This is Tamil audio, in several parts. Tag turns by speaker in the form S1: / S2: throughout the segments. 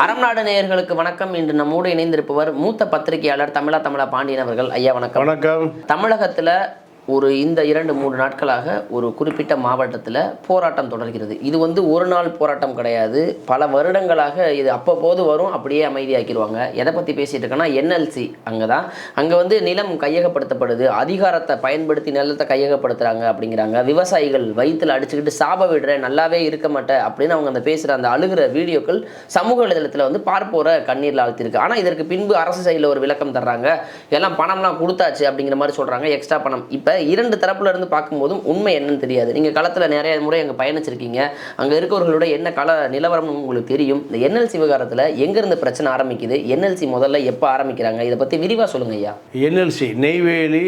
S1: அறம் நாடு நேயர்களுக்கு வணக்கம். இன்று நம்மோடு இணைந்திருப்பவர் மூத்த பத்திரிகையாளர் தமிழா தமிழா பாண்டியன் அவர்கள். ஐயா வணக்கம்.
S2: வணக்கம்.
S1: தமிழகத்துல ஒரு இந்த இரண்டு மூன்று நாட்களாக ஒரு குறிப்பிட்ட மாவட்டத்தில் போராட்டம் தொடர்கிறது. இது வந்து ஒரு நாள் போராட்டம் கிடையாது. பல வருடங்களாக இது அப்பப்போது வரும் அப்படியே அமைதியாக்கிடுவாங்க. எதை பற்றி பேசிகிட்டு இருக்கேன்னா என்எல்சி அங்கே தான் அங்கே வந்து நிலம் கையகப்படுத்தப்படுது. அதிகாரத்தை பயன்படுத்தி நிலத்தை கையகப்படுத்துகிறாங்க அப்படிங்கிறாங்க. விவசாயிகள் வயிற்றில் அடிச்சுக்கிட்டு சாப விடுறேன் நல்லாவே இருக்க மாட்டேன் அப்படின்னு அவங்க அந்த பேசுகிற அந்த அழுகிற வீடியோக்கள் சமூக வலைதளத்தில் வந்து பார்ப்போரை கண்ணீரில் ஆழ்த்திருக்கு ஆனால் இதற்கு பின்பு அரசு சைடில் ஒரு விளக்கம் தர்றாங்க. எல்லாம் பணம்லாம் கொடுத்தாச்சு அப்படிங்கிற மாதிரி சொல்கிறாங்க எக்ஸ்ட்ரா பணம். இப்போ இரண்டு தரப்புல இருந்து பார்க்கும்போதும் உண்மை என்னன்னு தெரியாது. நீங்கள் களத்தில் நிறைய முறை அங்கே பயணிச்சிருக்கீங்க. அங்கே இருக்கவர்களோட என்ன கள நிலவரம்னு உங்களுக்கு தெரியும். இந்த என்எல்சி விவகாரத்தில் எங்கேருந்து பிரச்சனை ஆரம்பிக்குது? என்எல்சி முதல்ல எப்போ ஆரம்பிக்கிறாங்க? இதை பற்றி விரிவாக சொல்லுங்க ஐயா.
S2: என்எல்சி நெய்வேலி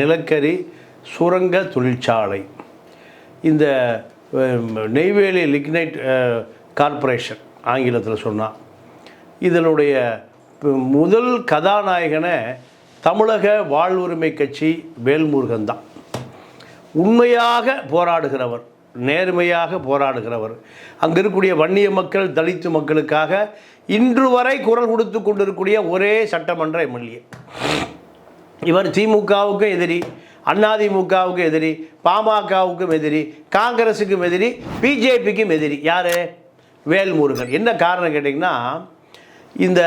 S2: நிலக்கரி சுரங்க தொழிற்சாலை. இந்த நெய்வேலி லிக்னைட் கார்பரேஷன் கார்ப்பரேஷன் ஆங்கிலத்தில் சொன்னால் இதனுடைய முதல் கதாநாயகனை தமிழக வாழ்வுரிமை கட்சி வேல்முருகன் தான். உண்மையாக போராடுகிறவர் நேர்மையாக போராடுகிறவர் அங்கே இருக்கக்கூடிய வன்னிய மக்கள் தலித்து மக்களுக்காக இன்று வரை குரல் கொடுத்து கொண்டிருக்கக்கூடிய ஒரே சட்டமன்ற எம்எல்ஏ. இவர் திமுகவுக்கும் எதிரி அதிமுகவுக்கும் எதிரி பாமகவுக்கும் எதிரி காங்கிரஸுக்கும் எதிரி பிஜேபிக்கும் எதிரி. யார்? வேல்முருகன். என்ன காரணம் கேட்டிங்கன்னா இந்த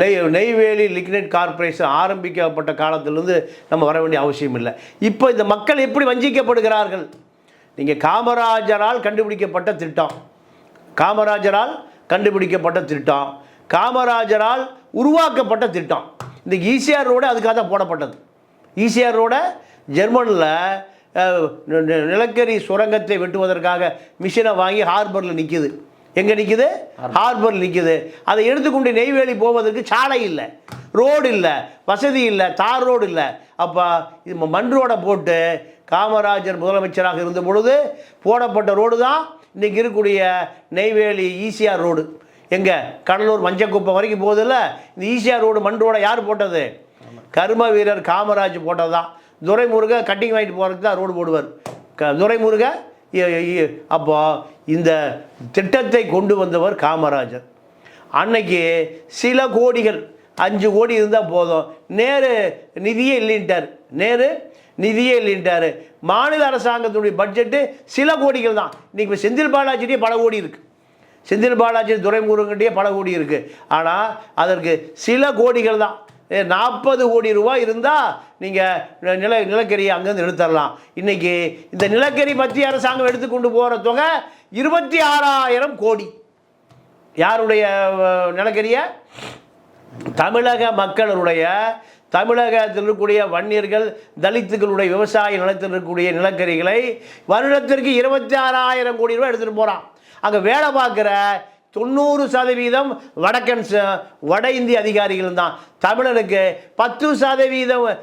S2: நெய் நெய்வேலி லிக்னைட் கார்ப்பரேஷன் ஆரம்பிக்கப்பட்ட காலத்திலிருந்து நம்ம வர வேண்டிய அவசியம் இல்லை. இப்போ இந்த மக்கள் எப்படி வஞ்சிக்கப்படுகிறார்கள்? நீங்கள் காமராஜரால் கண்டுபிடிக்கப்பட்ட திட்டம். காமராஜரால் கண்டுபிடிக்கப்பட்ட திட்டம். காமராஜரால் உருவாக்கப்பட்ட திட்டம். இந்த ஈசிஆர் ரோடு அதுக்காக தான் போடப்பட்டது. ஈசிஆர் ரோட ஜெர்மனில் நிலக்கரி சுரங்கத்தை வெட்டுவதற்காக மிஷினை வாங்கி ஹார்பரில் நிற்கிது எங்கே நிற்கிது ஹார்பர் நிற்கிது அதை எடுத்துக்கொண்டு நெய்வேலி போவதற்கு சாலை இல்லை. ரோடு இல்லை. வசதி இல்லை. தார் ரோடு இல்லை. அப்போ இது மண் ரோடை போட்டு காமராஜர் முதலமைச்சராக இருந்த பொழுது போடப்பட்ட ரோடு தான் இன்றைக்கி இருக்கக்கூடிய நெய்வேலி ஈசிஆர் ரோடு எங்கே? கடலூர் மஞ்சக்குப்பம் வரைக்கும் போகுதில்ல இந்த ஈசிஆர் ரோடு மண் ரோடை யார் போட்டது? கர்ம வீரர் காமராஜ் போட்டது தான். துரைமுருக கட்டிங் வாங்கிட்டு போகிறதுக்கு தான் ரோடு போடுவார். க துரைமுருக அப்போ இந்த திட்டத்தை கொண்டு வந்தவர் காமராஜர். அன்னைக்கு சில கோடிகள் அஞ்சு கோடி இருந்தால் போதும். நேரு நிதியே இல்லைன்ட்டார். நேரு நிதியே இல்லைன்ட்டார். மாநில அரசாங்கத்தினுடைய பட்ஜெட்டு சில கோடிகள் தான். இன்றைக்கி இப்போ செந்தில் பாலாஜிட்டே பல கோடி இருக்குது செந்தில் பாலாஜி துரைமுருகன்கிட்டயே பல கோடி இருக்குது ஆனால் அதற்கு சில கோடிகள் தான். நாற்பது கோடி ரூபாய் இருந்தால் நீங்கள் நில நிலக்கரியை அங்கேருந்து எடுத்துடலாம். இன்றைக்கி இந்த நிலக்கரி மத்திய அரசாங்கம் எடுத்துக்கொண்டு போகிற தொகை இருபத்தி ஆறாயிரம் கோடி. யாருடைய நிலக்கரியை? தமிழக மக்களுடைய தமிழகத்தில் இருக்கக்கூடிய வன்னியர்கள் தலித்துகளுடைய விவசாய நிலத்தில் இருக்கக்கூடிய நிலக்கரிகளை வருடத்திற்கு இருபத்தி ஆறாயிரம் கோடி ரூபாய் எடுத்துகிட்டு போகிறான் அங்கே வேலை பார்க்குற தொண்ணூறு சதவீதம் வடக்கன் ச- வட இந்திய அதிகாரிகள் தான். தமிழனுக்கு பத்து சதவீதம்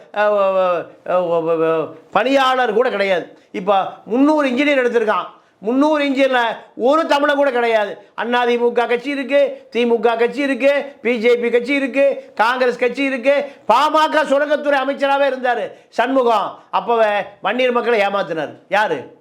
S2: பணியாளர் கூட கிடையாது. இப்போ முந்நூறு இன்ஜினியர் எடுத்திருக்கான். முந்நூறு இன்ஜினில் ஒரு தமிழை கூட கிடையாது. அண்ணா திமுக கட்சி இருக்குது திமுக கட்சி இருக்குது பிஜேபி கட்சி இருக்குது காங்கிரஸ் கட்சி இருக்குது பாமக சுரங்கத்துறை அமைச்சராகவே இருந்தார் சண்முகம். அப்போவே வன்னியர் மக்களை ஏமாத்தினார். யார்?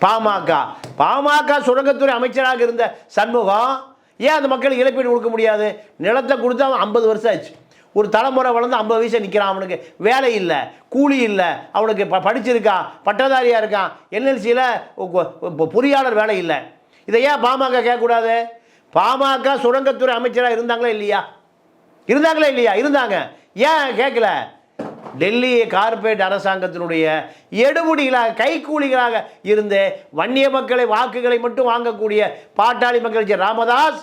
S2: பாமக. பாமக சுரங்கத்துறை அமைச்சராக இருந்த சண்முகம் ஏன் அந்த மக்களுக்கு இழப்பீடு கொடுக்க முடியாது? நிலத்தை கொடுத்தா அவன் ஐம்பது வருஷம் ஆச்சு. ஒரு தலைமுறை வளர்ந்து ஐம்பது வயசு நிற்கிறான் அவனுக்கு. வேலை இல்லை கூலி இல்லை அவனுக்கு ப படிச்சிருக்கான் பட்டதாரியாக இருக்கான். என்எல்சியில் பொறியாளர் வேலை இல்லை. இதை ஏன் பாமக கேட்கக்கூடாது? பாமக சுரங்கத்துறை அமைச்சராக இருந்தாங்களா இல்லையா? இருந்தாங்களா இல்லையா? இருந்தாங்க. ஏன் கேட்கல? டெல்லி கார்ப்பரேட் அரசாங்கத்தினுடைய எடுமுடிகளாக கைக்கூலிகளாக இருந்து வன்னிய மக்களை வாக்குகளை மட்டும் வாங்கக்கூடிய பாட்டாளி மக்கள் ராமதாஸ்.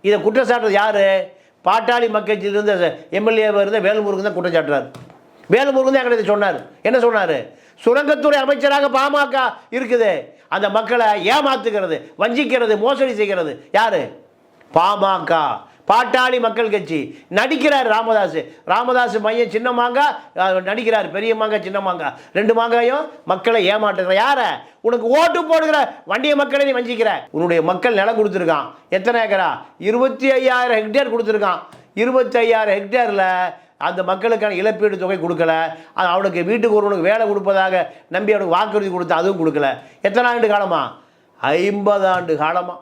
S2: இதை குற்றச்சாட்டுறது யாரு? பாட்டாளி மக்கள் இருந்த எம்எல்ஏ இருந்த வேலுமுருகன் தான் குற்றச்சாட்டுறார். வேலுமுருகன் தான் எங்களை சொன்னார். என்ன சொன்னார்? சுரங்கத்துறை அமைச்சராக பாமக இருக்குது. அந்த மக்களை ஏமாத்துகிறது வஞ்சிக்கிறது மோசடி செய்கிறது. யாரு? பாமக. பாட்டாளி மக்கள் கட்சி. நடிக்கிறார் ராமதாஸ் ராமதாஸ் மையம் சின்ன மாங்காய் நடிக்கிறார் பெரிய மாங்காய் சின்ன மாங்காய் ரெண்டு மாங்காயும் மக்களை ஏமாற்றுற யார? உனக்கு ஓட்டு போடுகிற வண்டிய மக்களை நீ வஞ்சிக்கிற. உன்னுடைய மக்கள் நிலம் கொடுத்துருக்கான். எத்தனை ஏக்கரா? இருபத்தி ஐயாயிரம் ஹெக்டேர் கொடுத்துருக்கான். இருபத்தி ஐயாயிரம் ஹெக்டேரில் அந்த மக்களுக்கான இழப்பீடு தொகை கொடுக்கல. அது அவனுக்கு வீட்டுக்கு ஒருவனுக்கு வேலை கொடுப்பதாக நம்பி அவனுக்கு வாக்குறுதி கொடுத்தா அதுவும் கொடுக்கல. எத்தனை ஆண்டு காலமா? ஐம்பது ஆண்டு காலமா.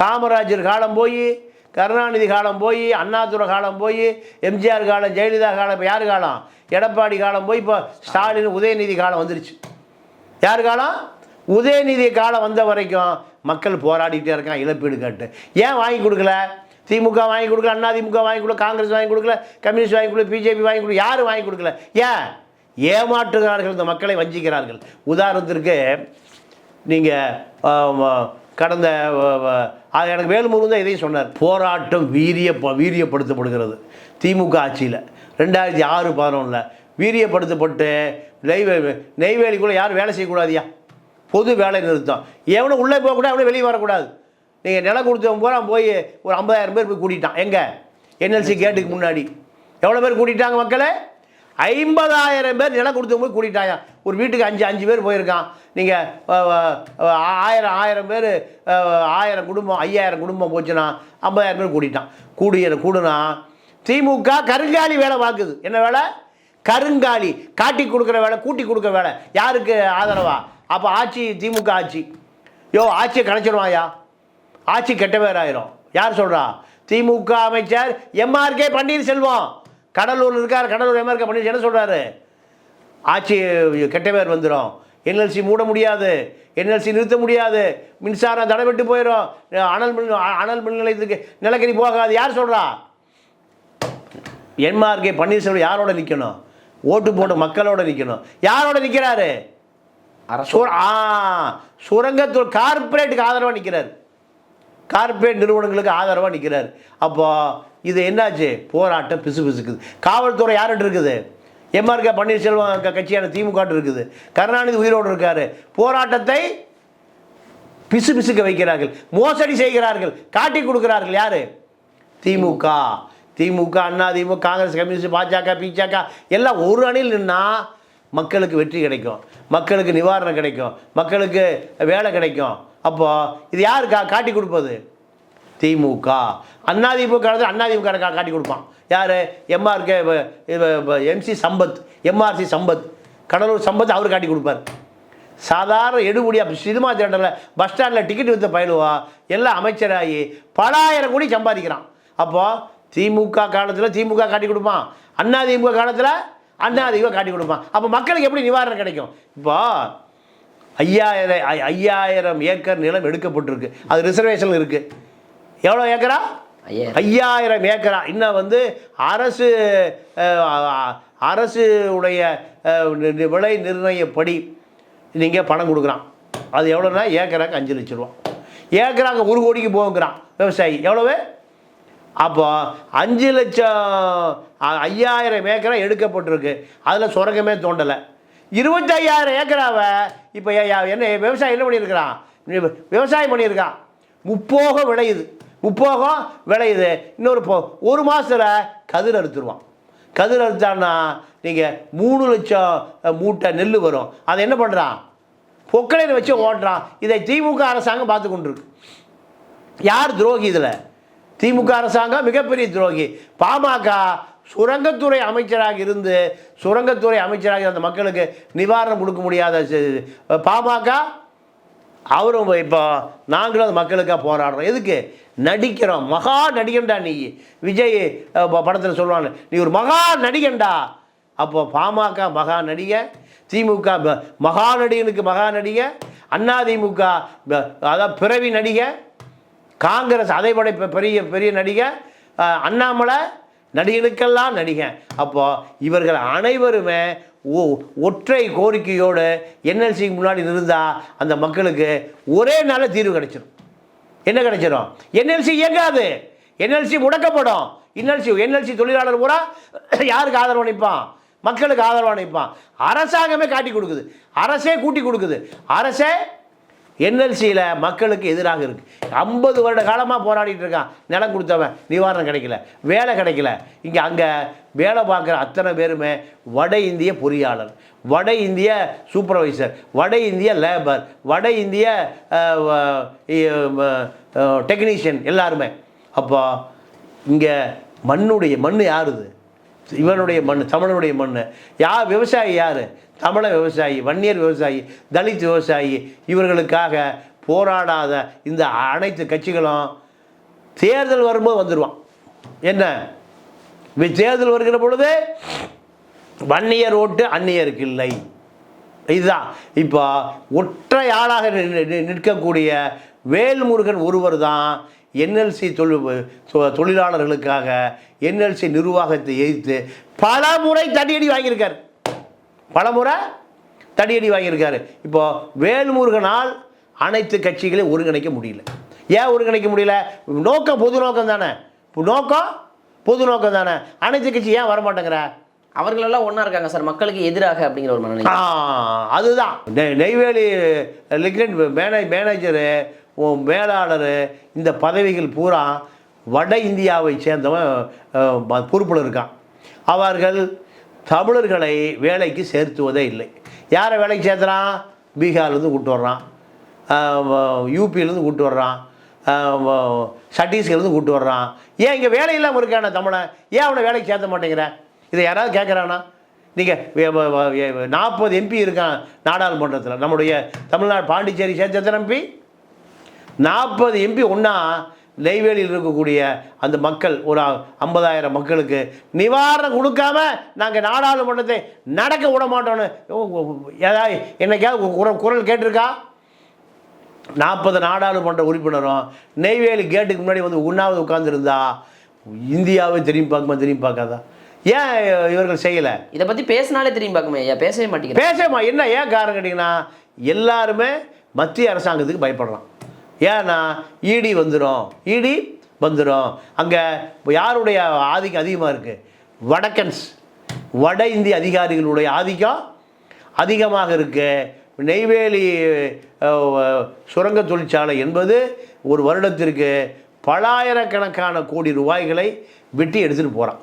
S2: காமராஜர் காலம் போய் கருணாநிதி காலம் போய் அண்ணாதுரை காலம் போய் எம்ஜிஆர் காலம் ஜெயலலிதா காலம் இப்போ யார் காலம்? எடப்பாடி காலம் போய் இப்போ ஸ்டாலின் உதயநிதி காலம் வந்துருச்சு. யார் காலம்? உதயநிதி காலம் வந்த வரைக்கும் மக்கள் போராடிட்டே இருக்கான் இழப்பீடு கேட்டு. ஏன் வாங்கி கொடுக்கல? திமுக வாங்கி கொடுக்கல அண்ணா திமுக வாங்கி கொடுக்கல காங்கிரஸ் வாங்கி கொடுக்கல கம்யூனிஸ்ட் வாங்கி கொடுக்கல பிஜேபி வாங்கி கொடுக்கல யாரும் வாங்கி கொடுக்கல? ஏன்? ஏமாற்றுகிறார்கள் இந்த மக்களை வஞ்சிக்கிறார்கள். உதாரணத்திற்கு நீங்கள் கடந்த அது எனக்கு வேலுமுருகன் தான் இதையும் சொன்னார். போராட்டம் வீரிய வீரியப்படுத்தப்படுகிறது. திமுக ஆட்சியில். ரெண்டாயிரத்தி ஆறு பதினொன்றில் வீரியப்படுத்தப்பட்டு நெய்வேலி நெய்வேலிக்குள்ளே யாரும் வேலை செய்யக்கூடாதியா? பொது வேலை நிறுத்தம். எவனும் உள்ளே போகக்கூடாது எவனும் வெளியே வரக்கூடாது. நீங்கள் நிலம் கொடுத்தவன் பூரா போய் ஒரு ஐம்பதாயிரம் பேர் போய் கூட்டிட்டான். எங்கே? என்எல்சி கேட்டுக்கு முன்னாடி. எவ்வளோ பேர் கூட்டிட்டாங்க மக்களே? ஐம்பதாயிரம் பேர் நிலம் கொடுத்தவங்க போய் கூட்டிட்டாங்க. ஒரு வீட்டுக்கு அஞ்சு அஞ்சு பேர் போயிருக்கான். நீங்கள் ஆயிரம் ஆயிரம் பேர் ஆயிரம் குடும்பம் ஐயாயிரம் குடும்பம் போச்சுன்னா ஐம்பதாயிரம் பேர் கூட்டிட்டான். கூடிய கூடுனா திமுக கருங்காலி வேலை பார்க்குது. என்ன வேலை? கருங்காலி. காட்டி கொடுக்குற வேலை கூட்டி கொடுக்குற வேலை. யாருக்கு ஆதரவா? அப்போ ஆட்சி திமுக ஆட்சி. யோ ஆட்சியை கலைச்சிருவாயா ஆட்சி கெட்ட பேர் ஆயிரும் யார் சொல்கிறா திமுக அமைச்சர் எம்ஆர்கே பன்னீர்செல்வம். கடலூர் இருக்கார் கடலூர் எம்ஆர்கே பன்னீர் என்ன சொல்கிறாரு ஆட்சி கெட்ட பேர் வந்துடும் என்எல்சி மூட முடியாது. என்எல்சி நிறுத்த முடியாது. மின்சாரம் தடைபட்டு போயிடும் அனல் மின் அனல் மின் நிலையத்துக்கு நிலக்கரி போகாது. யார் சொல்கிறா என்ஆர்கே பன்னீர்செல்வம் யாரோட நிற்கணும் ஓட்டு போட்ட மக்களோட நிற்கணும் யாரோட நிற்கிறாரு
S1: அரசு
S2: ஆ சுரங்கத்துறை கார்ப்பரேட்டுக்கு ஆதரவாக நிற்கிறார் கார்ப்பரேட் நிறுவனங்களுக்கு ஆதரவாக நிற்கிறார் அப்போ இது என்னாச்சு? போராட்டம் பிசு பிசுக்குது காவல்துறை யார்கிட்ட இருக்குது? எம்ஆர்கே பன்னீர்செல்வம் கட்சியான திமுக இருக்குது. கருணாநிதி உயிரோடு இருக்காரு. போராட்டத்தை பிசு பிசுக்க வைக்கிறார்கள். மோசடி செய்கிறார்கள். காட்டி கொடுக்கிறார்கள் யாரு? திமுக. திமுக அண்ணா திமுக காங்கிரஸ் கம்யூனிஸ்ட் பாஜக பிஜக எல்லாம் ஒரு அணியில் நின்னா மக்களுக்கு வெற்றி கிடைக்கும். மக்களுக்கு நிவாரணம் கிடைக்கும். மக்களுக்கு வேலை கிடைக்கும். அப்போ இது யார் கா காட்டி கொடுப்பது? திமுக. அண்ணா திமுக காலத்தில் காட்டி கொடுப்பான். யார்? MRK MC Sampath MRC Sampath. Cuddalore Sampath அவர் காட்டி கொடுப்பார். சாதாரண எடுபடியாக சினிமா தேட்டரில் பஸ் ஸ்டாண்டில் டிக்கெட் விற்ற பயிலுவா எல்லாம் அமைச்சராகி பலாயிரம் கோடி சம்பாதிக்கிறான். அப்போது திமுக காலத்தில் திமுக காட்டி கொடுப்பான். அண்ணா திமுக காலத்தில் அண்ணா திமுக காட்டி கொடுப்பான். அப்போ மக்களுக்கு எப்படி நிவாரணம் கிடைக்கும்? இப்போ ஐயாயிரம் ஐயாயிரம் ஏக்கர் நிலம் எடுக்கப்பட்டிருக்கு. அது ரிசர்வேஷன் இருக்குது எவ்வளோ ஏக்கரா?
S1: ஐயாயிரம்.
S2: ஏக்கரா. இன்னும் வந்து அரசு அரசு உடைய விலை நிர்ணயப்படி நீங்கள் பணம் கொடுக்குறான். அது எவ்வளோனா ஏக்கராக்கு அஞ்சு லட்ச ரூபா. ஏக்கராக்கு ஒரு கோடிக்கு போகுங்கிறான் விவசாயி. எவ்வளவு? அப்போ அஞ்சு லட்சம் ஐயாயிரம் ஏக்கரா எடுக்கப்பட்டிருக்கு. அதில் சுரங்கமே தோண்டலை. இருபத்தையாயிரம் ஏக்கராவை இப்போ என்ன விவசாயம் என்ன பண்ணியிருக்கிறான்? விவசாயம் பண்ணியிருக்கான். முப்போகம் விளையுது. முப்போகம் விளையுது. இன்னொரு போ ஒரு மாதத்தில் கதிர் அறுத்துருவான். கதிர் அறுத்தான்னா நீங்கள் மூணு லட்சம் மூட்டை நெல் வரும். அதை என்ன பண்ணுறான் பொக்கலையில் வச்சு ஓட்டுறான். இதை திமுக அரசாங்கம் பார்த்து கொண்டிருக்கு. யார் துரோகி இதில்? திமுக அரசாங்கம் மிகப்பெரிய துரோகி. பாமக சுரங்கத்துறை அமைச்சராக இருந்து சுரங்கத்துறை அமைச்சராக அந்த மக்களுக்கு நிவாரணம் கொடுக்க முடியாத பாமக அவரும் இப்போ நாங்களும் அந்த மக்களுக்காக போராடுறோம். எதுக்கு? நடிக்கிறோம். மகா நடிகன்டா நீ. விஜய் படத்தில் சொல்லுவாங்க நீ ஒரு மகா நடிகன்டா. அப்போ பாமக மகா நடிகை திமுக ப- மகா நடிகனுக்கு மகா நடிகை அண்ணா திமுக அதான் பிறவி நடிகை காங்கிரஸ் அதை விட பெரிய பெரிய நடிகை அண்ணாமலை நடிகனுக்கெல்லாம் நடிகன். அப்போது இவர்கள் அனைவருமே ஒ- ஒற்றை கோரிக்கையோடு என்எல்சிக்கு முன்னாடி இருந்தால் அந்த மக்களுக்கு ஒரே நாளில் தீர்வு கிடைச்சிடும் என்ன கிடைச்சிடும் என்எல்சி இயங்காது. என்எல்சி முடக்கப்படும். என்எல்சி என்எல்சி தொழிலாளர் பூரா யாருக்கு ஆதரவு அளிப்பான்? மக்களுக்கு ஆதரவு அளிப்பான். அரசாங்கமே காட்டி கொடுக்குது. அரசே கூட்டி கொடுக்குது. அரசே என்எல்சியில் மக்களுக்கு எதிராக இருக்குது ஐம்பது வருட காலமாக போராடிட்டு இருக்கான். நிலம் கொடுத்தவன் நிவாரணம் கிடைக்கல வேலை கிடைக்கல. இங்கே அங்கே வேலை பார்க்குற அத்தனை பேருமே வட இந்திய பொறியாளர் வட இந்திய சூப்பர்வைசர் வட இந்திய லேபர் வட இந்திய டெக்னீஷியன் எல்லாருமே. அப்போ இங்கே மண்ணுடைய மண் யாருது? இவனுடைய மண் தமிழனுடைய மண் யார் விவசாயி யார்? தமிழ விவசாயி வன்னியர் விவசாயி தலித் விவசாயி இவர்களுக்காக போராடாத இந்த அனைத்து கட்சிகளும் தேர்தல் வரும்போது வந்துடுவான் என்ன? தேர்தல் வருகிற பொழுது வன்னியர் ஓட்டு அந்நியருக்கு இல்லை. இதுதான். இப்போ ஒற்றை ஆளாக நிற்கக்கூடிய வேல்முருகன் ஒருவர் தான் என்எல்சி தொழில் தொழிலாளர்களுக்காக என்எல்சி நிர்வாகத்தை எதிர்த்து பல முறை தடியடி வாங்கியிருக்கார். பல முறை தடியடி வாங்கியிருக்காரு. இப்போ வேல்முருகனால் அனைத்து கட்சிகளையும் ஒருங்கிணைக்க முடியல. ஏன் ஒருங்கிணைக்க முடியல? நோக்கம் பொது நோக்கம் தானே. நோக்கம் பொது நோக்கம் தானே. அனைத்து கட்சி ஏன் வரமாட்டேங்கிற?
S1: அவர்களெல்லாம் ஒன்றா இருக்காங்க சார். மக்களுக்கு எதிராக அப்படிங்கிற ஒரு மனநிலை.
S2: அதுதான். நெ- நெய்வேலி லிக்னட் மேனே மேனேஜரு மேலாளர் இந்த பதவிகள் பூரா வட இந்தியாவை சேர்ந்தவன் பொறுப்பில் இருக்கான். அவர்கள் தமிழர்களை வேலைக்கு சேர்த்துவதே இல்லை. யாரை வேலைக்கு சேர்த்துறான்? பீகார்லேருந்து கூப்பிட்டு வர்றான். யூபியிலேருந்து கூப்பிட்டு வர்றான். சட்டீஸ்கர்லேருந்து கூப்பிட்டு வர்றான். ஏன் இங்கே வேலை இல்லாமல் இருக்கான தமிழன் ஏன் அவனை வேலைக்கு சேர்த்த மாட்டேங்கிறேன் இதை யாராவது கேட்குறானா நீங்கள் நாற்பது எம்பி இருக்கான் நாடாளுமன்றத்தில். நம்முடைய தமிழ்நாடு பாண்டிச்சேரி சேர்த்து எத்தனை எம்பி நாற்பது எம்பி ஒன்றா நெய்வேலியில் இருக்கக்கூடிய அந்த மக்கள் ஒரு ஐம்பதாயிரம் மக்களுக்கு நிவாரணம் கொடுக்காம நாங்கள் நாடாளுமன்றத்தை நடக்க விட மாட்டோன்னு ஏதாவது என்னைக்காவது குரல் குரல் கேட்டிருக்கா? நாற்பது நாடாளுமன்ற உறுப்பினரும் நெய்வேலி கேட்டுக்கு முன்னாடி வந்து உண்ணாவது உட்காந்துருந்தா இந்தியாவை திரும்பி பார்க்குமா திரும்பி பார்க்காதா? ஏன் இவர்கள் செய்யலை?
S1: இதை பற்றி பேசினாலே திரும்பி பார்க்குமே ஐயா பேசவே மாட்டேங்கிறேன்
S2: பேசமா என்ன ஏன் காரணம் கேட்டிங்கன்னா எல்லாருமே மத்திய அரசாங்கத்துக்கு பயப்படுறான். ஏன்னா இடி வந்துடும் இடி வந்துடும் அங்கே யாருடைய ஆதிக்கம் அதிகமாக இருக்குது வடக்கன்ஸ். வட இந்திய அதிகாரிகளுடைய ஆதிக்கம் அதிகமாக இருக்குது நெய்வேலி சுரங்க தொழிற்சாலை என்பது ஒரு வருடத்திற்கு பலாயிரக்கணக்கான கோடி ரூபாய்களை வெட்டி எடுத்துகிட்டு போகிறான்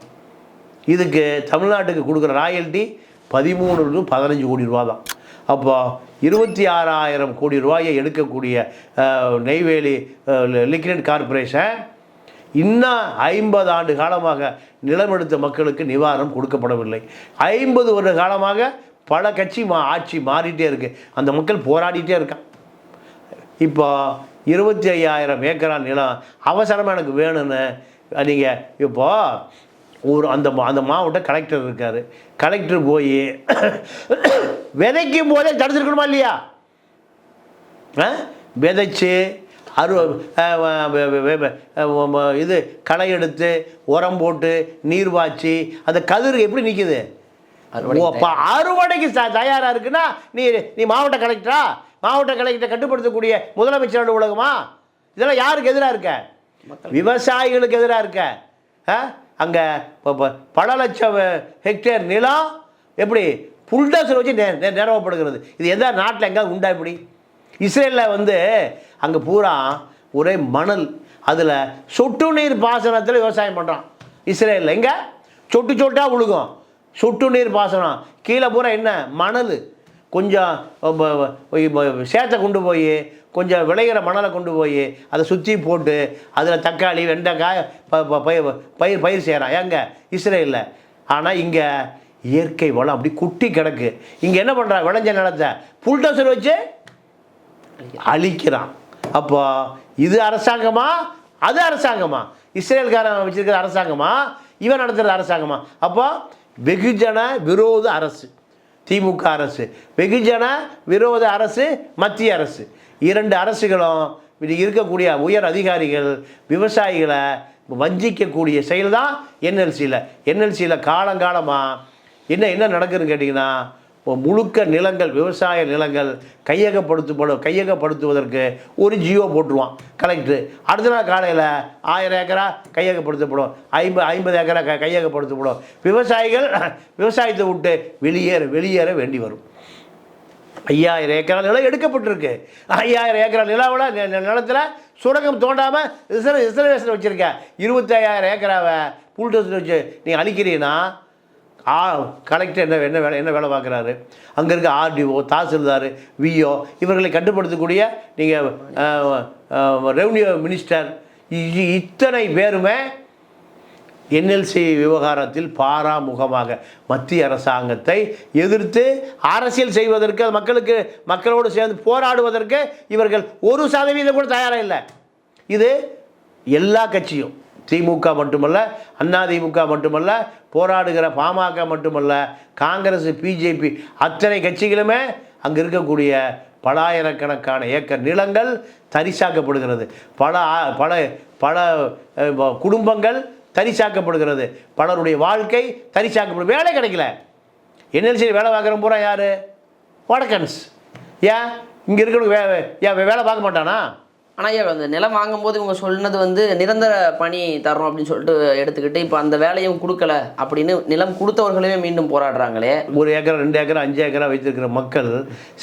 S2: இதுக்கு தமிழ்நாட்டுக்கு கொடுக்குற ராயல்ட்டி பதிமூணு டு பதினஞ்சு கோடி ரூபா தான் அப்போ இருபத்தி ஆறாயிரம் கோடி ரூபாயை எடுக்கக்கூடிய நெய்வேலி லிக்விட் கார்ப்பரேஷன் இன்னும் ஐம்பது ஆண்டு காலமாக நிலமெடுத்த மக்களுக்கு நிவாரணம் கொடுக்கப்படவில்லை. ஐம்பது வருட காலமாக பல கட்சி மா ஆட்சி மாறிட்டே இருக்குது அந்த மக்கள் போராடிட்டே இருக்கான் இப்போ இருபத்தி ஐயாயிரம் ஏக்கரா நிலம் அவசரமாக எனக்கு வேணும்னு நீங்கள் இப்போது ஒரு அந்த அந்த மாவட்ட கலெக்டர் இருக்கார். கலெக்டர் போய் விதைக்கும் போதே தடுத்துருக்கணுமா இல்லையா? விதைச்சு அரு இது களை எடுத்து உரம் போட்டு நீர் பாய்ச்சி அந்த கதிர் எப்படி நிற்குது
S1: அறுவடைக்கு
S2: அப்போ அறுவடைக்கு த- தயாரா இருக்குன்னா நீ நீ மாவட்ட கலெக்டரா? மாவட்ட கலெக்டரை கட்டுப்படுத்தக்கூடிய முதலமைச்சர் அலுவலகமா இதெல்லாம் யாருக்கு எதிராக இருக்க? விவசாயிகளுக்கு எதிராக இருக்க? அங்கே பல லட்சம் ஹெக்டேர் நிலம் எப்படி புல்டோசர் வச்சு நெ- நெ- இது எந்த நாட்டில் எங்கேயாவது உண்டா இப்படி? இஸ்ரேலில் வந்து அங்கே பூரா ஒரே மணல். அதில் சொட்டு நீர் பாசனத்தில் விவசாயம் பண்ணுறான் இஸ்ரேலில் எங்கே? சொட்டு சொட்டாக விழுகும் சொட்டு நீர் பாசனம். கீழே பூரா என்ன? மணல். கொஞ்சம் சேத்தை கொண்டு போய் கொஞ்சம் விளையிற மணலை கொண்டு போய் அதை சுற்றி போட்டு அதில் தக்காளி வெண்டைக்காய் ப- ப- பயிர் பயிர் பயிர் செய்கிறான் ஏங்க? இஸ்ரேலில். ஆனால் இங்கே இயற்கை வளம் அப்படி குட்டி கிடக்கு. இங்கே என்ன பண்ணுறான் விளைஞ்ச நிலத்தை புல்டோசர் வச்சு அழிக்கிறான். அப்போ இது அரசாங்கமா? அது அரசாங்கமா? இஸ்ரேல்காரன் வச்சிருக்கிற அரசாங்கமா? இவன் நடத்துகிற அரசாங்கமா? அப்போ வெகுஜன விரோத அரசு. திமுக அரசு. வெகுஜன விரோத அரசு மத்திய அரசு. இரண்டு அரசுகளும் இது இருக்கக்கூடிய உயர் அதிகாரிகள் விவசாயிகளை வஞ்சிக்கக்கூடிய செயல் தான் என்எல்சியில் என்எல்சியில் காலங்காலமாக என்ன என்ன நடக்குதுன்னு கேட்டிங்கன்னா முழுக்க நிலங்கள் விவசாய நிலங்கள் கையகப்படுத்தப்படும் கையகப்படுத்துவதற்கு ஒரு ஜியோ போட்டுருவான் கலெக்டர் அடுத்த நாள் காலையில் ஆயிரம் ஏக்கரா கையகப்படுத்தப்படும் ஐம்பது ஐம்பது ஏக்கரா க கையகப்படுத்தப்படும். விவசாயிகள் விவசாயத்தை விட்டு வெளியேற வெளியேற வேண்டி வரும். ஐயாயிரம் ஏக்கரா நிலம் எடுக்கப்பட்டிருக்கு. ஐயாயிரம் ஏக்கரா நிலாவில் நிலத்தில் நிலத்துல சுரங்கம் தோண்டாமல் ரிசர்வ் ரிசர்வேஷன் வச்சுருக்க. இருபத்தி ஐயாயிரம் ஏக்கராவை புல்டோசர் வச்சு நீங்கள் அழிக்கிறீங்கன்னா ஆ கலெக்டர் என்ன என்ன வேலை என்ன வேலை பார்க்குறாரு? அங்கே இருக்க ஆர்டிஓ தாசில்தார் விஓ இவர்களை கட்டுப்படுத்தக்கூடிய நீங்கள் ரெவன்யூ மினிஸ்டர் இ- இத்தனை பேருமே என்எல்சி விவகாரத்தில் பாராமுகமாக மத்திய அரசாங்கத்தை எதிர்த்து அரசியல் செய்வதற்கு மக்களுக்கு மக்களோடு சேர்ந்து போராடுவதற்கு இவர்கள் ஒரு சதவீதம் கூட தயாராக இல்லை. இது எல்லா கட்சியும். திமுக மட்டுமல்ல அதிமுக மட்டுமல்ல போராடுகிற பாமக மட்டுமல்ல காங்கிரஸ் பிஜேபி அத்தனை கட்சிகளுமே அங்கே இருக்கக்கூடிய பலாயிரக்கணக்கான ஏக்கர் நிலங்கள் தரிசாக்கப்படுகிறது. பல பல பல வ- குடும்பங்கள் தரிசாக்கப்படுகிறது. பலருடைய வாழ்க்கை தரிசாக்கப்படும். வேலை கிடைக்கல. என்எல்சியில் வேலை பார்க்குற பூரா யார்? வடக்கன்ஸ். ஏன்? இங்கே இருக்கிறவங்க வே ஏன் வே- வேலை பார்க்க மாட்டானா?
S1: ஆனால் அந்த நிலம் வாங்கும்போது இவங்க சொன்னது வந்து நிரந்தர பணி தரோம் அப்படின்னு சொல்லிட்டு எடுத்துக்கிட்டு இப்போ அந்த வேலையும் கொடுக்கல அப்படின்னு நிலம் கொடுத்தவர்களுமே மீண்டும் போராடுறாங்களே.
S2: ஒரு ஏக்கர் ரெண்டு ஏக்கர் அஞ்சு ஏக்கரா வைத்திருக்கிற மக்கள்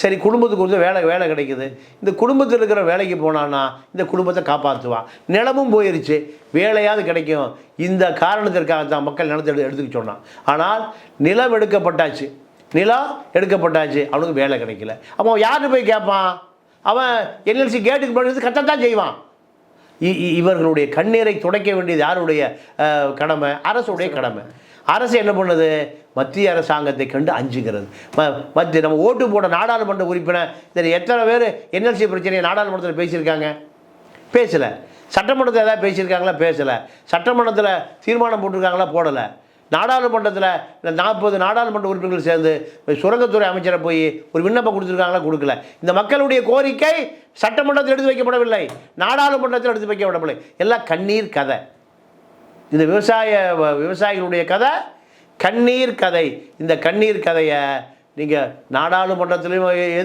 S2: சரி குடும்பத்துக்கு வந்து வேலை வேலை கிடைக்குது. இந்த குடும்பத்தில் இருக்கிற வேலைக்கு போனான்னா இந்த குடும்பத்தை காப்பாற்றுவான் நிலமும் போயிருச்சு. வேலையாவது கிடைக்கும். இந்த காரணத்திற்காக தான் மக்கள் நிலத்தை எடு எடுத்துக்க சொன்னான் ஆனால் நிலம் எடுக்கப்பட்டாச்சு. நிலம் எடுக்கப்பட்டாச்சு. அவனுக்கு வேலை கிடைக்கல. அப்போ அவன் யார்கிட்ட போய் கேட்பான் அவன் என்எல்சி கேட்டுக்கு போனது கட்டத்தான் செய்வான். இ- இ- இவர்களுடைய கண்ணீரை துடைக்க வேண்டியது யாருடைய கடமை? அரசுடைய கடமை. அரசு என்ன பண்ணுது? மத்திய அரசாங்கத்தை கண்டு அஞ்சுகிறது. மத்திய நம்ம ஓட்டு போட நாடாளுமன்ற உறுப்பினர் இதில் எத்தனை பேர் என்எல்சி பிரச்சனையை நாடாளுமன்றத்தில் பேசியிருக்காங்க? பேசலை. சட்டமன்றத்தில் ஏதாவது பேசியிருக்காங்களா? பேசலை. சட்டமன்றத்தில் தீர்மானம் போட்டிருக்காங்களா? போடலை. நாடாளுமன்றத்தில் நாற்பது நாடாளுமன்ற உறுப்பினர்கள் சேர்ந்து சுரங்கத்துறை அமைச்சரை போய் ஒரு விண்ணப்பம் கொடுத்துருக்காங்களா கொடுக்கல. இந்த மக்களுடைய கோரிக்கை சட்டமன்றத்தில் எடுத்து வைக்கப்படவில்லை. நாடாளுமன்றத்தில் எடுத்து வைக்கப்படவில்லை. எல்லாம் கண்ணீர் கதை. இந்த விவசாய வ- விவசாயிகளுடைய கதை கண்ணீர் கதை. இந்த கண்ணீர் கதையை நீங்கள் நாடாளுமன்றத்திலையும் எ-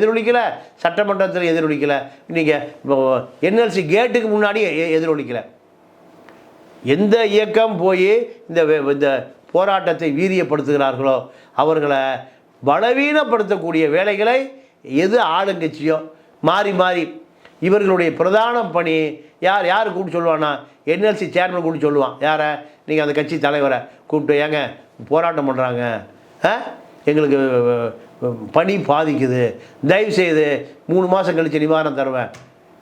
S2: சட்டமன்றத்திலையும் எதிரொலிக்கலை. நீங்கள் என்எல்சி கேட்டுக்கு முன்னாடி எ- எந்த இயக்கம் போய் இந்த இந்த போராட்டத்தை வீரியப்படுத்துகிறார்களோ அவர்களை பலவீனப்படுத்தக்கூடிய வேலைகளை எது ஆளுங்கட்சியோ மாறி மாறி இவர்களுடைய பிரதான பணி யார் யார் கூப்பிட்டு சொல்லுவான்னா என்எல்சி சேர்மன் கூப்பிட்டு சொல்லுவான். யாரை? நீங்கள் அந்த கட்சி தலைவரை கூப்பிட்டு ஏங்க போராட்டம் பண்ணுறாங்க ஆ? எங்களுக்கு பணி பாதிக்குது. தயவு செய்து மூணு மாதம் கழித்து நிவாரணம் தருவேன்.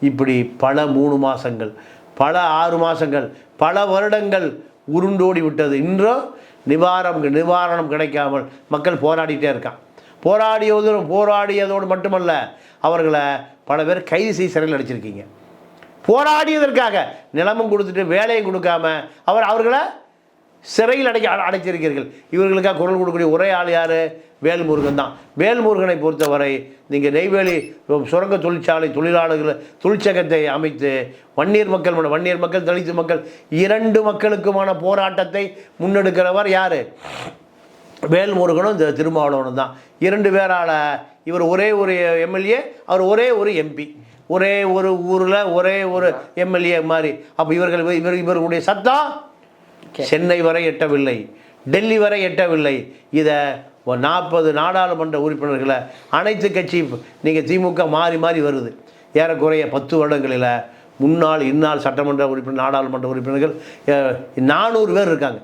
S2: இப்படி பல மூணு மாதங்கள் பல ஆறு மாதங்கள் பல வருடங்கள் உருண்டோடி விட்டது இன்றும் நிவாரணம் நிவாரணம் கிடைக்காமல் மக்கள் போராடிட்டே இருக்கான். போராடியதோடு போராடியதோடு மட்டுமல்ல அவர்களை பல பேர் கைது செய்ய சிறையில் அடிச்சிருக்கீங்க. போராடியதற்காக நிலமும் கொடுத்துட்டு வேலையும் கொடுக்காம அவர் அவர்களை சிறையில் அடைக்க அடை- அடைச்சிருக்கிறீர்கள் இவர்களுக்காக குரல் கொடுக்கக்கூடிய ஒரே ஆள் யார்? வேல்முருகன் தான். வேல்முருகனை பொறுத்தவரை நீங்கள் நெய்வேலி சுரங்க தொழிற்சாலை தொழிலாளர்கள் தொழிற்சங்கத்தை அமைத்து வன்னியர் மக்கள் மன- வன்னியர் மக்கள் தலித்து மக்கள் இரண்டு மக்களுக்குமான போராட்டத்தை முன்னெடுக்கிறவர் யார்? வேல்முருகனும் இந்த திருமாவளவனும் தான். இரண்டு பேரால் இவர் ஒரே ஒரு எம்எல்ஏ அவர் ஒரே ஒரு எம்பி. ஒரே ஒரு ஊரில் ஒரே ஒரு எம்எல்ஏ மாதிரி. அப்போ இவர்கள் இவர் இவர்களுடைய சத்தம் சென்னை வரை எட்டவில்லை டெல்லி வரை எட்டவில்லை. இதை நாற்பது நாடாளுமன்ற உறுப்பினர்களை அனைத்து கட்சி நீங்கள் திமுக மாறி மாறி வருது. ஏறக்குறைய பத்து வருடங்களில் முன்னாள் இந்நாள் சட்டமன்ற உறுப்பினர் நாடாளுமன்ற உறுப்பினர்கள் நானூறு பேர் இருக்காங்க.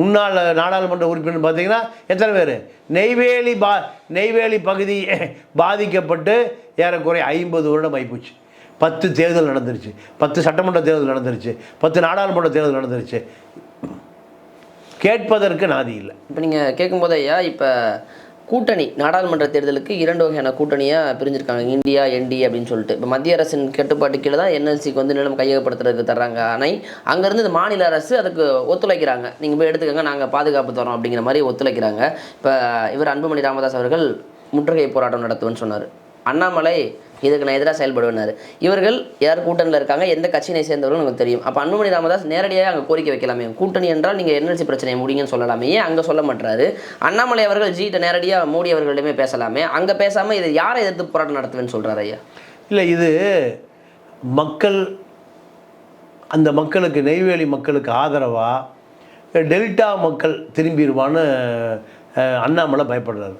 S2: முன்னாள் நாடாளுமன்ற உறுப்பினர் பார்த்தீங்கன்னா எத்தனை பேர்? நெய்வேலி பா நெய்வேலி பகுதி பாதிக்கப்பட்டு ஏறக்குறைய ஐம்பது வருடம் ஆயிப்போச்சு. பத்து தேர்தல் நடந்துருச்சு. பத்து சட்டமன்ற தேர்தல் நடந்துருச்சு. பத்து நாடாளுமன்ற தேர்தல் நடந்துருச்சு. கேட்பதற்கு நாதி இல்லை.
S1: இப்போ நீங்கள் கேட்கும்போது ஐயா இப்போ கூட்டணி நாடாளுமன்ற தேர்தலுக்கு இரண்டு வகையான கூட்டணியாக பிரிஞ்சிருக்காங்க. இந்தியா என்டி அப்படின்னு சொல்லிட்டு. இப்போ மத்திய அரசின் கட்டுப்பாட்டு கீழே தான் என்எல்சிக்கு வந்து நிலம் கையகப்படுத்துறதுக்கு தர்றாங்க. அணை அங்கேருந்து இந்த மாநில அரசு அதுக்கு ஒத்துழைக்கிறாங்க. நீங்கள் போய் எடுத்துக்கோங்க நாங்கள் பாதுகாப்பு தரோம் அப்படிங்கிற மாதிரி ஒத்துழைக்கிறாங்க. இப்போ இவர் அன்புமணி ராமதாஸ் அவர்கள் முற்றுகை போராட்டம் நடத்துவேன்னு சொன்னார். அண்ணாமலை இதுக்கு நான் எதிராக செயல்படுவேனாரு இவர்கள் யார் கூட்டணியில் இருக்காங்க எந்த கட்சியினை சேர்ந்தவர்கள் நமக்கு தெரியும். அப்போ அன்புமணி ராமதாஸ் நேரடியாக அங்கே கோரிக்கை வைக்கலாமே. கூட்டணி என்றால் நீங்கள் என்எல்சி பிரச்சனையை முடியுங்கன்னு சொல்லலாமே. ஏன் அங்கே சொல்ல மாட்டாரு அண்ணாமலை அவர்கள் ஜிட்ட நேரடியாக மோடி அவர்களிடமே பேசலாமே. அங்கே பேசாமல் இது யாரை எதிர்த்து போராட்டம் நடத்துவேன்னு சொல்கிறார் ஐயா?
S2: இல்லை இது மக்கள் அந்த மக்களுக்கு நெய்வேலி மக்களுக்கு ஆதரவாக டெல்டா மக்கள் திரும்பிடுவான்னு அண்ணாமலை பயப்படுறாரு.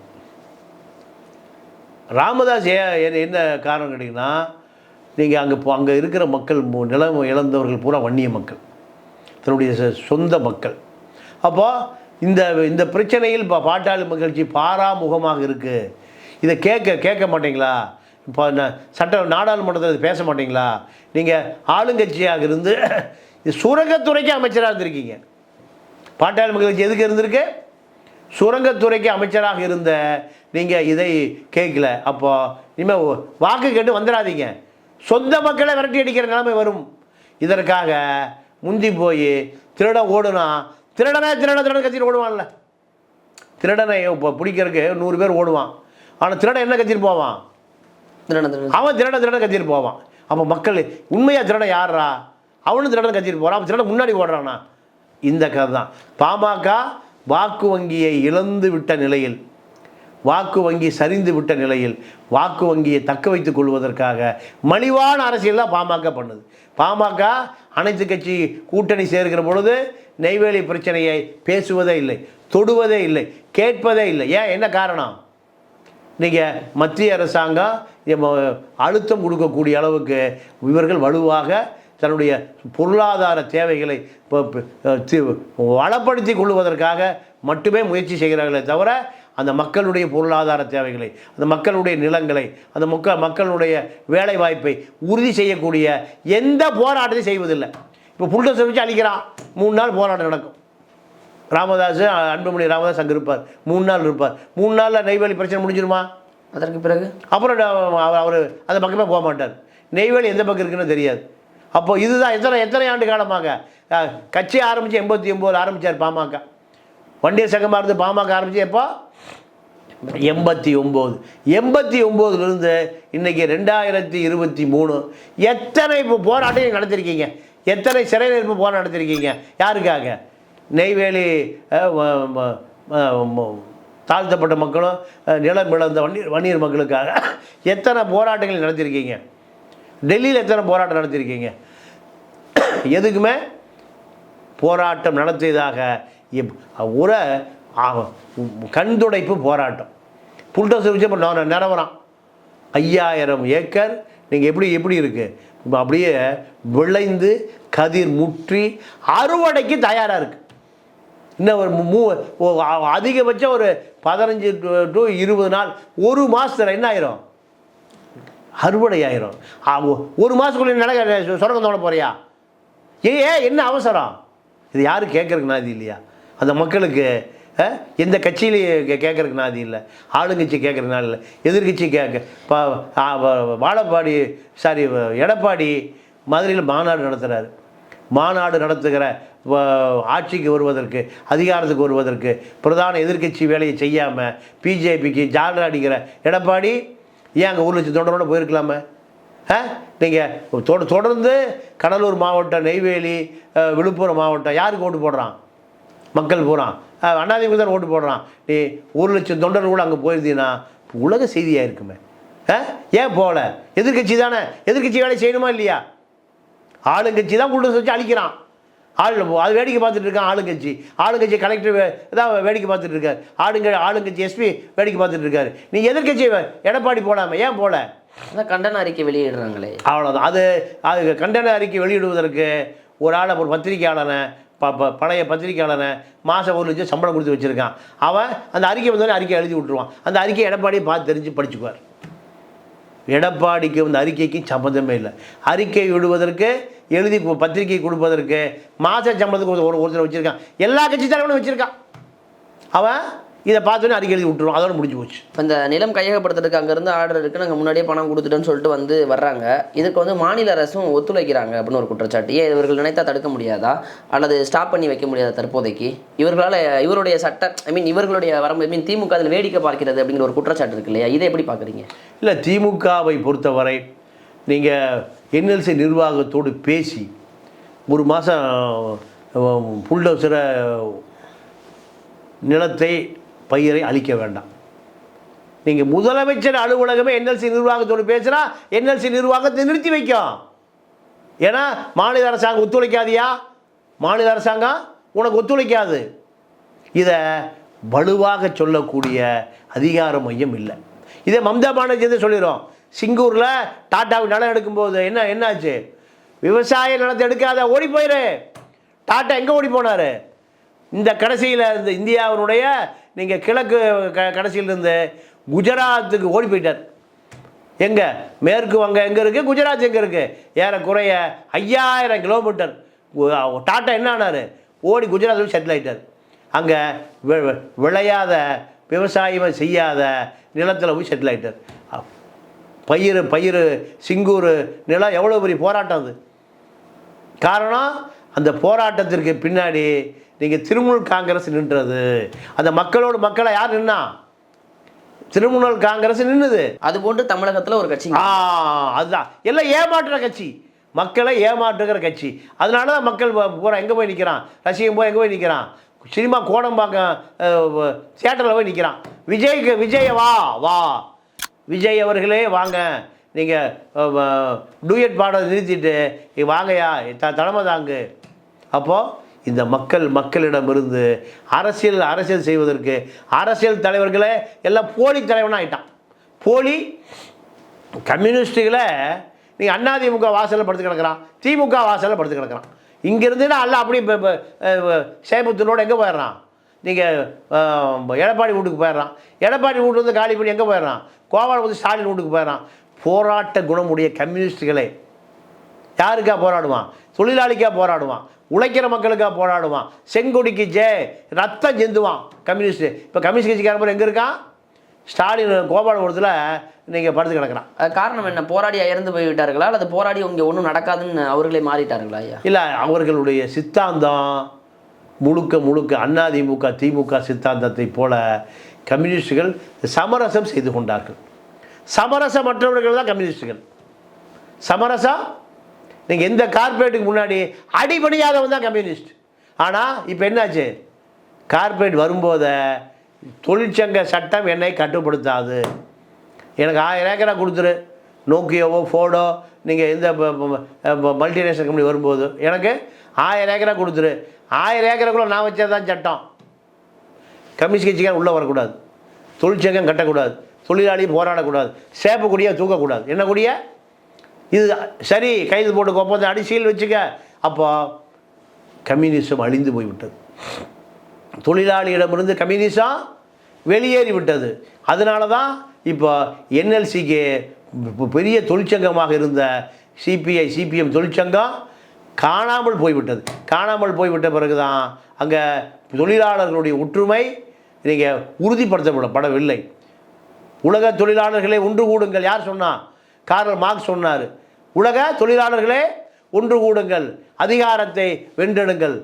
S2: ராமதாஸ் ஏ என்ன- என்ன காரணம் கேட்டிங்கன்னா நீங்கள் அங்கே போ அங்கே இருக்கிற மக்கள் மு- நிலம் இழந்தவர்கள் பூரா வன்னிய மக்கள். தன்னுடைய சொ- சொந்த மக்கள். அப்போது இந்த இந்த பிரச்சனையில் இப்போ பாட்டாளி மகிழ்ச்சி பாராமுகமாக இருக்குது இதை கேட்க கேட்க மாட்டீங்களா? இப்போ சட்ட நாடாளுமன்றத்தில் பேச மாட்டீங்களா? நீங்கள் ஆளுங்கட்சியாக இருந்து சுரங்கத்துறைக்கு அமைச்சராக இருந்திருக்கீங்க. பாட்டாளி மகிழ்ச்சி எதுக்கு இருந்திருக்கு? சுரங்கத்துறைக்கு அமைச்சராக இருந்த நீங்கள் இதை கேட்கல அப்போ இனிமேல் வாக்கு கேட்டு வந்துடாதீங்க. சொந்த மக்களை விரட்டி அடிக்கிற நிலைமை வரும். இதற்காக முந்தி போய் திருட ஓடுனா திருடனே திருட திருட கட்சியில் ஓடுவான்ல. திருடனை இப்போ பிடிக்கிறதுக்கு நூறு பேர் ஓடுவான். ஆனால் திருடன் என்ன கட்சியில் போவான்? அவன் திருட திருட கத்திட்டு போவான். அப்போ மக்கள் உண்மையாக திருடன் யாரா அவனும் திருடன் கத்திட்டு போகிறான் அவன் திருடன் முன்னாடி ஓடுறானா? இந்த கதை தான் பாமக வாக்கு வங்கியை இழந்து விட்ட நிலையில் வாக்கு வங்கி சரிந்து விட்ட நிலையில் வாக்கு வங்கியை தக்க வைத்துக் கொள்வதற்காக மலிவான அரசியல் தான் பாமக பண்ணுது. பாமக அனைத்து கட்சி கூட்டணி சேர்க்கிற பொழுது நெய்வேலி பிரச்சனையை பேசுவதே இல்லை தொடுவதே இல்லை கேட்பதே இல்லை. ஏன்? என்ன காரணம்? நீங்கள் மத்திய அரசாங்கம் அழுத்தம் கொடுக்கக்கூடிய அளவுக்கு இவர்கள் வலுவாக தன்னுடைய பொருளாதார தேவைகளை வளப்படுத்தி கொள்வதற்காக மட்டுமே முயற்சி செய்கிறார்களே தவிர அந்த மக்களுடைய பொருளாதார தேவைகளை அந்த மக்களுடைய நிலங்களை அந்த மக்கள் மக்களுடைய வேலை வாய்ப்பை உறுதி செய்யக்கூடிய எந்த போராட்டத்தையும் செய்வதில்லை. இப்போ புல்டோசர் வச்சு அழிக்கிறான். மூணு நாள் போராட்டம் நடக்கும். ராமதாஸ் அன்புமணி ராமதாஸ் அங்கே இருப்பார். மூணு நாள் இருப்பார். மூணு நாளில் நெய்வேலி பிரச்சனை முடிஞ்சிருமா?
S1: அதற்கு பிறகு?
S2: அப்புறம் அவர் அவர் அந்த பக்கமே போக மாட்டார். நெய்வேலி எந்த பக்கம் இருக்குன்னு தெரியாது. அப்போ இதுதான் எத்தனை எத்தனை ஆண்டு காலமாக? கட்சி ஆரம்பித்து எண்பத்தி ஒம்போது ஆரம்பித்தார் பாமக. வண்டிய சங்கமாக இருந்து பாமக ஆரம்பித்து எப்போ? எண்பத்தி ஒம்பது. எண்பத்தி ஒம்போதுலேருந்து இன்றைக்கி ரெண்டாயிரத்தி இருபத்தி மூணு. எத்தனை இப்போ போராட்டம் நடத்திருக்கீங்க? எத்தனை சிறை நிரப்பு போராட்டம் நடத்திருக்கீங்க? யாருக்காக? நெய்வேலி தாழ்த்தப்பட்ட மக்களும் நிலம் இழந்த வன்னியர் வன்னியர் மக்களுக்காக. எத்தனை போராட்டங்கள் நடத்திருக்கீங்க? டெல்லியில் எத்தனை போராட்டம் நடத்தியிருக்கீங்க எதுக்குமே போராட்டம் நடத்தியதாக இப்- உர கண் துடைப்பு போராட்டம். புல்டோசர் வச்சு இப்போ நான் நிறவறான் ஐயாயிரம் ஏக்கர் நீங்கள் எப்படி எப்படி இருக்குது அப்படியே விளைந்து கதிர் முற்றி அறுவடைக்கு தயாராக இருக்குது இன்னும் ஒரு மூ ஓ- அதிகபட்சம் ஒரு பதினஞ்சு டு இருபது நாள் ஒரு மாதத்தில் என்ன ஆயிரும்? அறுவடை ஆயிரும் ஆ, ஒரு மாதத்துக்குள்ளே நடக்க சுரங்கம் தோட போறியா? ஏ ஏன் என்ன அவசரம்? இது யாரும் கேட்கறக்கு நாதி இல்லையா? அந்த மக்களுக்கு எந்த கட்சியிலையும் கேட்கறக்கு நாதி இல்லை. ஆளுங்கட்சி கேட்கறதுக்கு நாள் இல்லை. எதிர்கட்சி கேட்க பா வாழப்பாடி சாரி எடப்பாடி மதுரையில் மாநாடு நடத்துகிறாரு மாநாடு நடத்துகிற ஆட்சிக்கு வருவதற்கு அதிகாரத்துக்கு வருவதற்கு பிரதான எதிர்க்கட்சி வேலையை செய்யாமல் பிஜேபிக்கு ஜாலர் அடிக்கிற எடப்பாடி ஏன் அங்கே ஒரு லட்சம் தொடரோடு போயிருக்கலாமே? ஆ? நீங்கள் தொட தொடர்ந்து கடலூர் மாவட்டம் நெய்வேலி விழுப்புரம் மாவட்டம் யாருக்கு ஓட்டு போடுறான்? மக்கள் போகிறான் அண்ணாதிமுக தான் ஓட்டு போடுறான். நீ ஒரு லட்சம் தொண்டர் கூட அங்கே போயிருந்தீங்கன்னா உலக செய்தியாக இருக்குமே? ஆ? ஏன் போகல? எதிர்க்கட்சி தானே. எதிர்க்கட்சி வேலை செய்யணுமா இல்லையா? ஆளுங்கட்சி தான் கூட்டு வச்சு அழிக்கிறான். ஆள் அது வேடிக்கை பார்த்துட்டு இருக்கான் ஆளுங்கட்சி. ஆளுங்கட்சி கலெக்டர் தான் வேடிக்கை பார்த்துட்டு இருக்காரு. ஆளுங்க ஆளுங்கட்சி எஸ்பி வேடிக்கை பார்த்துட்டு இருக்காரு. நீ எதிர்க்கட்சி எடப்பாடி போடாம ஏன் போல?
S1: அதான் கண்டன அறிக்கை வெளியிடுறாங்களே.
S2: அவ்வளோதான் அது அது கண்டன அறிக்கை வெளியிடுவதற்கு ஒரு ஆளை ஒரு பத்திரிக்கையாளனை ப ப- பழைய பத்திரிக்கையாளனை மாதம் ஒரு லட்சம் சம்பளம் கொடுத்து வச்சுருக்கான். அவன் அந்த அறிக்கை வந்தோடனே அறிக்கை எழுதி விட்டுருவான். அந்த அறிக்கையை எடப்பாடியை பார்த்து தெரிஞ்சு படிச்சுக்குவார். எடப்பாடிக்கு இந்த அறிக்கைக்கு சம்மந்தமே இல்லை. அறிக்கை விடுவதற்கு எழுதி கு- பத்திரிக்கை கொடுப்பதற்கு மாத சம்பளத்துக்கு ஒரு- ஒரு ஒருத்தர் வச்சுருக்கான். எல்லா கட்சி தலைவனும் வச்சுருக்கான். அவன் இதை பார்த்தோன்னே அறிக்கை எழுதி விட்டுருவான். அதோட முடிஞ்சு போச்சு.
S1: இப்போ இந்த நிலம் கையகப்படுத்துறதுக்கு அங்கேருந்து ஆர்டர் இருக்குது நாங்கள் முன்னாடியே பணம் கொடுத்துட்டோன்னு சொல்லிட்டு வந்து வர்றாங்க. இதுக்கு வந்து மாநில அரசும் ஒத்துழைக்கிறாங்க அப்படின்னு ஒரு குற்றச்சாட்டு. ஏன் இவர்கள் நினைத்தா தடுக்க முடியாதா? அல்லது ஸ்டாப் பண்ணி வைக்க முடியாதா தற்போதைக்கு? இவர்களால் இவருடைய சட்ட ஐ மீன் இவர்களுடைய வரம்பு ஐ மீன் திமுக அதில் வேடிக்கை பார்க்கிறது அப்படிங்கிற ஒரு குற்றச்சாட்டு இருக்கு இல்லையா? இதை எப்படி பார்க்குறீங்க?
S2: இல்லை திமுகவை பொறுத்தவரை நீங்கள் என்எல்சி நிர்வாகத்தோடு பேசி ஒரு மாதம் புல்டோசரை நிலத்தை பயிரை அழிக்க வேண்டாம். நீங்கள் முதலமைச்சர் அலுவலகமே என்எல்சி நிர்வாகத்தோடு பேசுனா என்எல்சி நிர்வாகத்தை நிறுத்தி வைக்கும். ஏன்னா மாநில அரசாங்கம் ஒத்துழைக்காதியா? மாநில அரசாங்கம் உனக்கு ஒத்துழைக்காது. இதை வலுவாக சொல்லக்கூடிய அதிகார மையம் இல்லை. இதே மம்தா பானர்ஜி சொல்லிடும் சிங்கூரில் டாட்டாவுக்கு நிலம் எடுக்கும்போது என்ன என்னாச்சு? விவசாய நிலத்தை எடுக்காத ஓடி போயிரு. டாட்டா எங்கே ஓடி போனார்? இந்த கடைசியில் இந்த இந்தியாவினுடைய நீங்கள் கிழக்கு க கடைசியிலிருந்து குஜராத்துக்கு ஓடி போயிட்டார். எங்கே? மேற்கு வங்க எங்கே இருக்குது குஜராத் எங்கே இருக்குது ஏறக்குறைய ஐயாயிரம் கிலோமீட்டர். டாட்டா என்ன ஆனார்? ஓடி குஜராத் செட்டில் ஆகிட்டார் அங்கே விளையாத விவசாயம் செய்யாத நிலத்தில் போய் செட்டில் ஆகிட்டார் பயிர் பயிர் சிங்கூர் நிலம் எவ்வளோ பெரிய போராட்டம் அது? காரணம் அந்த போராட்டத்திற்கு பின்னாடி நீங்கள் திரிணாமுல் காங்கிரஸ் நின்றது. அந்த மக்களோடு மக்களை யார் நின்னா? திரிணாமுல் காங்கிரஸ் நின்னுது.
S1: அதுபோன்று தமிழகத்துல ஒரு கட்சி
S2: ஆ அதுதான். எல்லாம் ஏமாற்றுற கட்சி. மக்களை ஏமாற்றுகிற கட்சி. அதனால தான் மக்கள் பூரா எங்கே போய் நிற்கிறான் ரசிகம் போய் எங்கே போய் நிற்கிறான் சினிமா கோடம்பாக்கம் தியேட்டரில் போய் நிற்கிறான் விஜய்க்கு விஜய வா வா. விஜய் அவர்களே வாங்க. நீங்கள் டூயட் பாடம் நிறுத்திட்டு வாங்கையா வாங்கய்யா த தலைமை தாங்கு. அப்போது இந்த மக்கள் மக்களிடமிருந்து அரசியல் அரசியல் செய்வதற்கு அரசியல் தலைவர்களே எல்லாம் போலி தலைவனாக ஆகிட்டான் போலி கம்யூனிஸ்ட்டுகளை நீங்கள் அதிமுக வாசலில் படுத்து கிடக்குறான். திமுக வாசலில் படுத்து கிடக்குறான். இங்கேருந்துன்னா எல்லாம் அப்படி இப்போ சேபத்தினோட எங்கே போயிடுறான்? நீங்கள் எடப்பாடி வீட்டுக்கு போயிடுறான். எடப்பாடி வீட்டு வந்து காலி பண்ணி எங்கே போயிடுறான்? கோவால் வந்து ஸ்டாலின் வீட்டுக்கு போயிடுறான். போராட்ட குணமுடைய கம்யூனிஸ்டுகளே. யாருக்கா போராடுவான்? தொழிலாளிக்கா போராடுவான். உழைக்கிற மக்களுக்கா போராடுவான். செங்கொடிக்கு ஜே ரத்தம் செந்துவான் கம்யூனிஸ்ட். இப்போ கம்யூனிஸ்ட் கட்சிக்காரன் எங்கே இருக்கான்? ஸ்டாலின் கோபாலபுரத்தில் நீங்கள் படுத்து கிடக்குறான்.
S1: அது காரணம் என்ன? போராடி இறந்து போய் விட்டார்களா அல்லது போராடி இங்க ஒன்றும் நடக்காதுன்னு அவர்களே மாறிட்டார்களா ஐயா?
S2: இல்லை அவர்களுடைய சித்தாந்தம் முழுக்க முழுக்க அதிமுக திமுக சித்தாந்தத்தை போல கம்யூனிஸ்டுகள் சமரசம் செய்து கொண்டார்கள். சமரசமற்றவர்கள் தான் கம்யூனிஸ்டுகள். சமரசம் நீங்கள் எந்த கார்ப்பரேட்டுக்கு முன்னாடி அடிபணியாதவன் தான் கம்யூனிஸ்ட். ஆனால் இப்போ என்னாச்சு? கார்ப்பரேட் வரும்போத தொழிற்சங்க சட்டம் என்னை கட்டுப்படுத்தாது. எனக்கு ஆயிரம் ஏக்கரா கொடுத்துரு. நோக்கியோவோ ஃபோடோ நீங்கள் எந்த மல்டிநேஷனல் கம்பெனி வரும்போது எனக்கு ஆயிரம் ஏக்கரா கொடுத்துரு. ஆயிரம் ஏக்கருக்குள்ள நான் வச்சது தான் சட்டம். கம்யூனிஸ்ட் கட்சிக்காரன் உள்ளே வரக்கூடாது. தொழிற்சங்கம் கட்டக்கூடாது. தொழிலாளி போராடக்கூடாது. சேப்பு தூக்கக்கூடாது. என்ன இது சரி கைது போட்டு ஒப்பந்தம் அடிசியில் வச்சுக்க. அப்போ கம்யூனிசம் அழிந்து போய்விட்டது. தொழிலாளியிடமிருந்து கம்யூனிசம் வெளியேறி விட்டது. அதனால தான் இப்போ என்எல்சிக்கு பெரிய தொழிற்சங்கமாக இருந்த சிபிஐ சிபிஎம் தொழிற்சங்கம் காணாமல் போய்விட்டது. காணாமல் போய்விட்ட பிறகு தான் அங்கே தொழிலாளர்களுடைய ஒற்றுமை நீங்கள் உறுதிப்படுத்தப்படவில்லை. உலக தொழிலாளர்களே ஒன்று கூடுங்கள். யார் சொன்னா? கார்ல் மார்க் சொன்னார். உலக தொழிலாளர்களே ஒன்று கூடுங்கள். அதிகாரத்தை வென்றெடுங்கள்.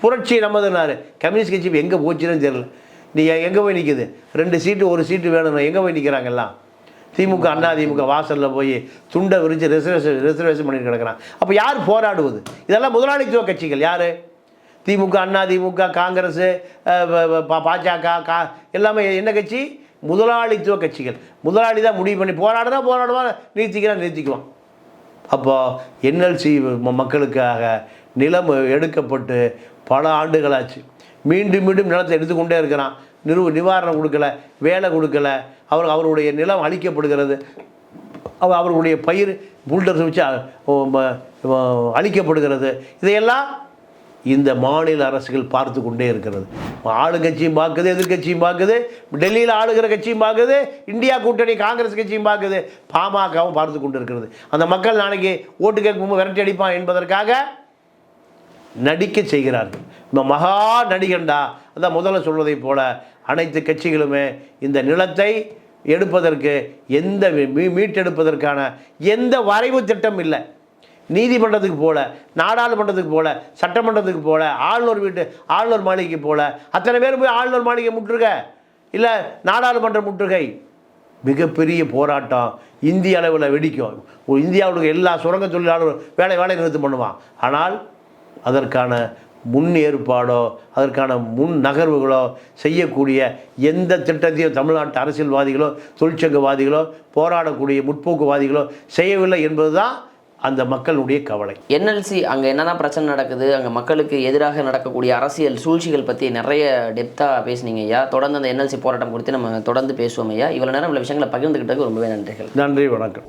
S2: புரட்சி நமதுனாரு கம்யூனிஸ்ட் கட்சி எங்கே போச்சுன்னு தெரியல. நீ எங்கே போய் நிற்குது ரெண்டு சீட்டு ஒரு சீட்டு வேணும் எங்கே போய் நிற்கிறாங்கல்லாம் திமுக அண்ணா திமுக வாசலில் போய் துண்டை விரித்து ரிசர்வேஷன் ரிசர்வேஷன் பண்ணிட்டு கிடக்குறான். அப்போ யார் போராடுவது? இதெல்லாம் முதலாளித்துவ கட்சிகள் யார்? திமுக அண்ணா திமுக காங்கிரஸ் பாஜக கா எல்லாமே என்ன கட்சி? முதலாளித்துவ கட்சிகள். முதலாளி தான் முடிவு பண்ணி போராடுனா போராடுவான் நிறுத்திக்கிறான் நிறுத்திக்குவான் அப்போது என்எல்சி மக்களுக்காக நிலம் எடுக்கப்பட்டு பல ஆண்டுகளாச்சு. மீண்டும் மீண்டும் நிலத்தை எடுத்துக்கொண்டே இருக்கிறான். நிறு நிவாரணம் கொடுக்கல வேலை கொடுக்கல அவர் அவருடைய நிலம் அழிக்கப்படுகிறது. அவர் அவர்களுடைய பயிர் புல்டர்ஸ் வச்சு அழிக்கப்படுகிறது. இதையெல்லாம் இந்த மாநில அரசுகள் பார்த்து கொண்டே இருக்கிறது. ஆளுங்கட்சியும் பார்க்குது எதிர்க்கட்சியும் பார்க்குது டெல்லியில் ஆளுகிற கட்சியும் பார்க்குது இந்தியா கூட்டணி காங்கிரஸ் கட்சியும் பார்க்குது. பாமகவும் பார்த்து கொண்டு இருக்கிறது. அந்த மக்கள் நாளைக்கு ஓட்டு கேட்கும்போது விரட்டி அடிப்பான் என்பதற்காக நடிக்க செய்கிறார்கள். இந்த மகா நடிகண்டா அதான் முதல்ல சொல்வதைப் போல அனைத்து கட்சிகளுமே இந்த நிலத்தை எடுப்பதற்கு எந்த மீ- மீட்டெடுப்பதற்கான எந்த வரைவு திட்டம் இல்லை. நீதிமன்றத்துக்கு போல நாடாளுமன்றத்துக்கு போல சட்டமன்றத்துக்கு போல ஆளுநர் வீட்டு ஆளுநர் மாளிகைக்கு போல அத்தனை பேர் போய் ஆளுநர் மாளிகை முற்றுகை? இல்லை நாடாளுமன்ற முற்றுகை? மிகப்பெரிய போராட்டம் இந்திய அளவில் வெடிக்கும். ஒரு இந்தியாவுக்கு எல்லா சுரங்க தொழிலாளரும் வேலை வேலை நிறுத்தம் பண்ணுவான். ஆனால் அதற்கான முன் ஏற்பாடோ அதற்கான முன் நகர்வுகளோ செய்யக்கூடிய எந்த திட்டத்தையும் தமிழ்நாட்டு அரசியல்வாதிகளோ தொழிற்சங்கவாதிகளோ போராடக்கூடிய முற்போக்குவாதிகளோ செய்யவில்லை என்பதுதான் அந்த மக்களுடைய கவலை.
S1: என்எல்சி அங்கே என்னதான் பிரச்சனை நடக்குது? அங்கே மக்களுக்கு எதிராக நடக்கக்கூடிய அரசியல் சூழ்ச்சிகள் பற்றி நிறைய டெப்த்தாக பேசுனீங்க ஐயா. தொடர்ந்து அந்த என்எல்சி போராட்டம் குறித்து நம்ம தொடர்ந்து பேசுவோம் ஐயா. இவ்வளோ நேரம் இவ்வளோ விஷயங்களை பகிர்ந்துக்கிட்டதுக்கு ரொம்பவே நன்றிகள்.
S2: நன்றி வணக்கம்.